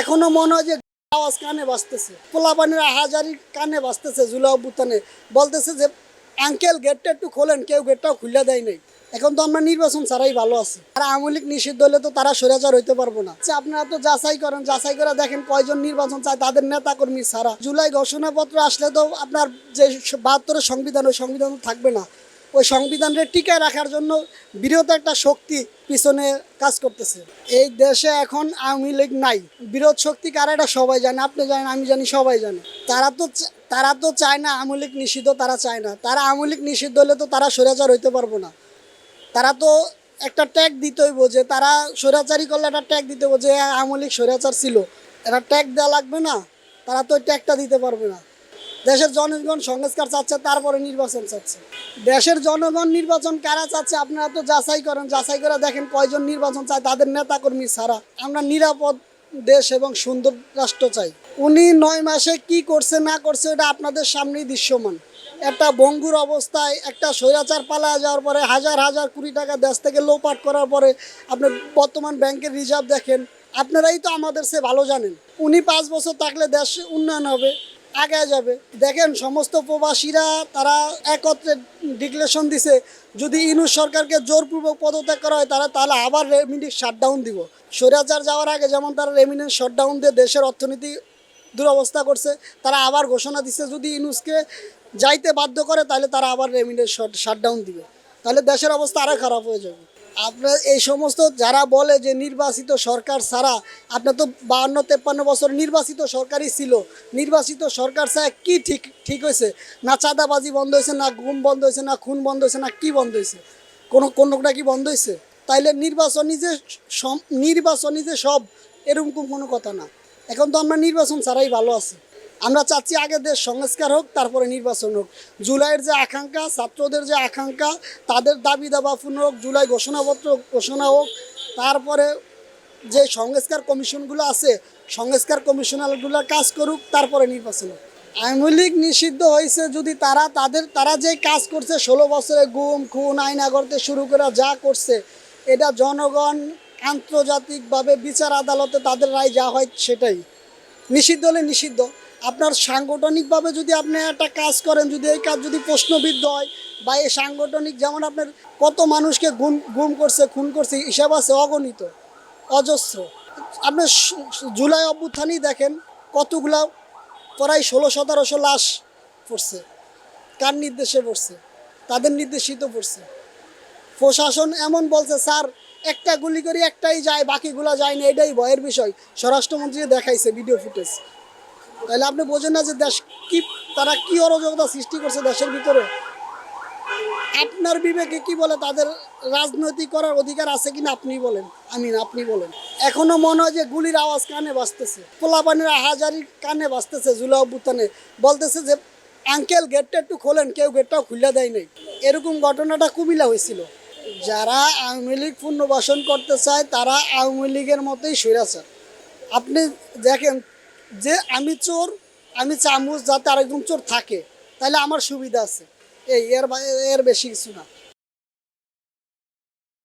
এখনও মনে হয় যে আওয়াজ কানে বাজতেছে। পোলাপানির হাজারি কানে বাজতেছে জুলা অভ্যুত্থানে। বলতেছে যে আঙ্কেল গেটটা একটু খোলেন কেউ গেটটাও খুলে দেয় নাই। এখন তো আমরা নির্বাচন ছাড়াই ভালো আছি। আর আওয়ামী লীগ নিষিদ্ধ হলে তো তারা স্বৈরাচার হইতে পারব না। আচ্ছা, আপনারা তো যাচাই করেন যাচাই করে দেখেন কয়জন নির্বাচন চায় তাদের নেতা কর্মী ছাড়া। জুলাই ঘোষণাপত্র আসলে তো আপনার যে বাহাত্তরের সংবিধান ওই সংবিধান থাকবে না। ওই সংবিধানকে টিকায় রাখার জন্য বৃহৎ একটা শক্তি পিছনে কাজ করতেছে। এই দেশে এখন আওয়ামী লীগ নাই। বিরোধ শক্তি কারা এটা সবাই জানে আপনি জানেন আমি জানি সবাই জানে। তারা তো তারা তো চায় না আওয়ামী লীগ নিষিদ্ধ তারা চায় না। তারা আওয়ামী লীগ নিষিদ্ধ হলে তো তারা স্বৈরাচার হইতে পারব না। তারা তো একটা ট্যাগ দিতেই যে তারা স্বৈরাচারী করলে একটা ট্যাগ দিতে যে হ্যাঁ, আওয়ামী লীগ স্বৈরাচার ছিল। একটা ট্যাগ দেওয়া লাগবে না। তারা তো ট্যাগটা দিতে পারবে না। দেশের জনগণ সংস্কার চাচ্ছে, তারপরে নির্বাচন চাচ্ছে। দেশের জনগণ নির্বাচন কারা চাচ্ছে, আপনারা তো যাচাই করেন। যাচাই করে দেখেন কয়জন নির্বাচন চায় তাদের নেতাকর্মী ছাড়া। আমরা নিরাপদ দেশ এবং সুন্দর রাষ্ট্র চাই। উনি নয় মাসে কি করছে, না করছে, এটা আপনাদের সামনেই দৃশ্যমান। একটা বঙ্গুর অবস্থায় একটা স্বৈরাচার পালা যাওয়ার পরে হাজার হাজার কোটি টাকা দেশ থেকে লোপাট করার পরে আপনি বর্তমান ব্যাংকের রিজার্ভ দেখেন। আপনারাই তো আমাদের সে ভালো জানেন। উনি পাঁচ বছর থাকলে দেশ উন্নয়ন হবে। আগে যাবে। দেখেন, সমস্ত প্রবাসীরা তারা একত্রে ডিক্লেশন দিছে, যদি ইনু সরকারকে জোরপূর্বক পদত্যাগ করা হয়, তারা তাহলে আবার রেমিডি শাটডাউন দিব। স্বৈরাচার যাওয়ার আগে যেমন তারা রেমিডেন্স শাটডাউন দিয়ে দেশের অর্থনীতি দুরবস্থা করছে, তারা আবার ঘোষণা দিচ্ছে যদি ইনুসকে যাইতে বাধ্য করে, তাহলে তারা আবার রেমিডেন্স শাটডাউন দিবে। তাহলে দেশের অবস্থা আরও খারাপ হয়ে যাবে। আপনার এই সমস্ত যারা বলে যে নির্বাচিত সরকার ছাড়া, আপনার তো বাহান্ন, তেপ্পান্ন বছর নির্বাচিত সরকারই ছিল। নির্বাচিত সরকার ছাড়া কি ঠিক ঠিক হয়েছে? না চাঁদাবাজি বন্ধ হয়েছে, না গুম বন্ধ হয়েছে, না খুন বন্ধ হয়েছে, না কি বন্ধ হয়েছে? কোনো কোনোটা কি বন্ধ হয়েছে? তাইলে নির্বাচনী যে নির্বাচনী যে সব, এরকম কোনো কথা না। এখন তো আমরা নির্বাচন ছাড়াই ভালো আছি। আমরা চাচ্ছি আগে দেশ সংস্কার হোক, তারপরে নির্বাচন হোক। জুলাইয়ের যে আকাঙ্ক্ষা, ছাত্রদের যে আকাঙ্ক্ষা, তাদের দাবি দাবা পূর্ণ হোক, জুলাই ঘোষণাপত্র ঘোষণা হোক, তারপরে যে সংস্কার কমিশনগুলো আছে, সংস্কার কমিশনারগুলো কাজ করুক, তারপরে নির্বাচন হোক। আওয়ামী লীগ নিষিদ্ধ হয়েছে যদি তারা, তাদের, তারা যে কাজ করছে, ষোলো বছরে গুম, খুন, আইনা করতে শুরু করে যা করছে, এটা জনগণ আন্তর্জাতিকভাবে বিচার আদালতে তাদের রায় যা হয় সেটাই। নিষিদ্ধ হলে নিষিদ্ধ। আপনার সাংগঠনিকভাবে যদি আপনি একটা কাজ করেন, যদি এই কাজ যদি প্রশ্নবিদ্ধ হয় বা এই সাংগঠনিক যেমন আপনার কত মানুষকে গুম গুম করছে, খুন করছে হিসাব আছে অগণিত, অজস্র। আপনি জুলাই অভ্যুত্থানই দেখেন কতগুলা প্রায় ষোলো, সতেরোশো লাশ পড়ছে, কার নির্দেশে পড়ছে, তাদের নির্দেশিত পড়ছে। প্রশাসন এমন বলছে, স্যার, একটা গুলি করে, একটাই যায়, বাকিগুলা যায় না। এটাই ভয়ের বিষয়। স্বরাষ্ট্রমন্ত্রী দেখাইছে ভিডিও ফুটেজ। তাহলে আপনি বোঝেন না যে দেশ কি, তারা কি অরাজকতা সৃষ্টি করছে দেশের ভিতরে? আপনার বিবেকে কি বলে? তাদের রাজনৈতিক করার অধিকার আছে কিনা আপনি বলেন। আমি না, আপনি বলেন। এখনও মনে হয় যে গুলির আওয়াজ কানে বাজতেছে। পোলাপানির হাজারি কানে বাজতেছে জুলা অভ্যুত্থানে। বলতেছে যে, আঙ্কেল গেটটা একটু খোলেন, কেউ গেটটাও খুলে দেয় নাই। এরকম ঘটনাটা কুমিল্লা হয়েছিল। যারা আওয়ামী লীগ পুনর্বাসন করতে চায়, তারা আওয়ামী লীগের মতোই স্বৈরাচার আপনি দেখেন যে আমি চোর, আমি চামুচ যাতে আরেকজন চোর থাকে, তাহলে আমার সুবিধা আছে। এই, এর এর বেশি কিছু না।